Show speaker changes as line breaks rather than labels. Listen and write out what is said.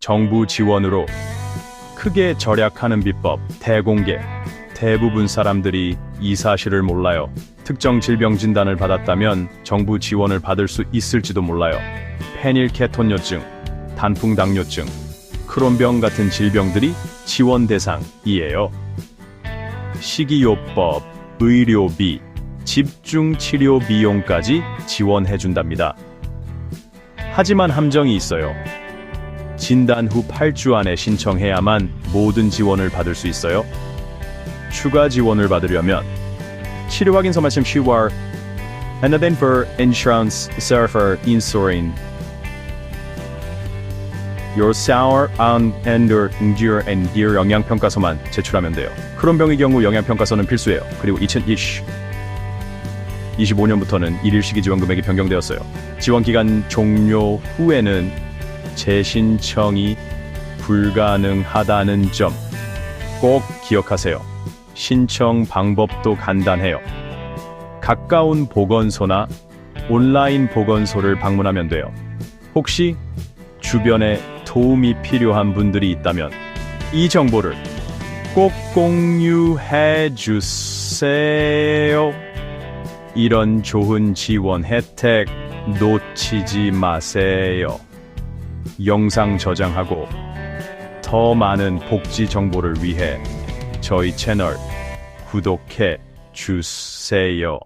정부 지원으로 크게 절약하는 비법 대공개. 대부분 사람들이 이 사실을 몰라요. 특정 질병 진단을 받았다면 정부 지원을 받을 수 있을지도 몰라요. 페닐케톤요증, 단풍당뇨증, 크론병 같은 질병들이 지원 대상이에요. 식이요법, 의료비, 집중치료 비용까지 지원해준답니다. 하지만 함정이 있어요. 진단 후 8주 안에 신청해야만 모든 지원을 받을 수 있어요. 추가 지원을 받으려면 치료 확인서 말씀 10월 and then for insurance surfer insurin your sour on endure endure and gear 영양평가서만 제출하면 돼요. 크론병의 경우 영양평가서는 필수예요. 그리고 2020 25년부터는 일일 시기 지원 금액이 변경되었어요. 지원 기간 종료 후에는 재신청이 불가능하다는 점 꼭 기억하세요. 신청 방법도 간단해요. 가까운 보건소나 온라인 보건소를 방문하면 돼요. 혹시 주변에 도움이 필요한 분들이 있다면 이 정보를 꼭 공유해 주세요. 이런 좋은 지원 혜택 놓치지 마세요. 영상 저장하고 더 많은 복지 정보를 위해 저희 채널 구독해 주세요.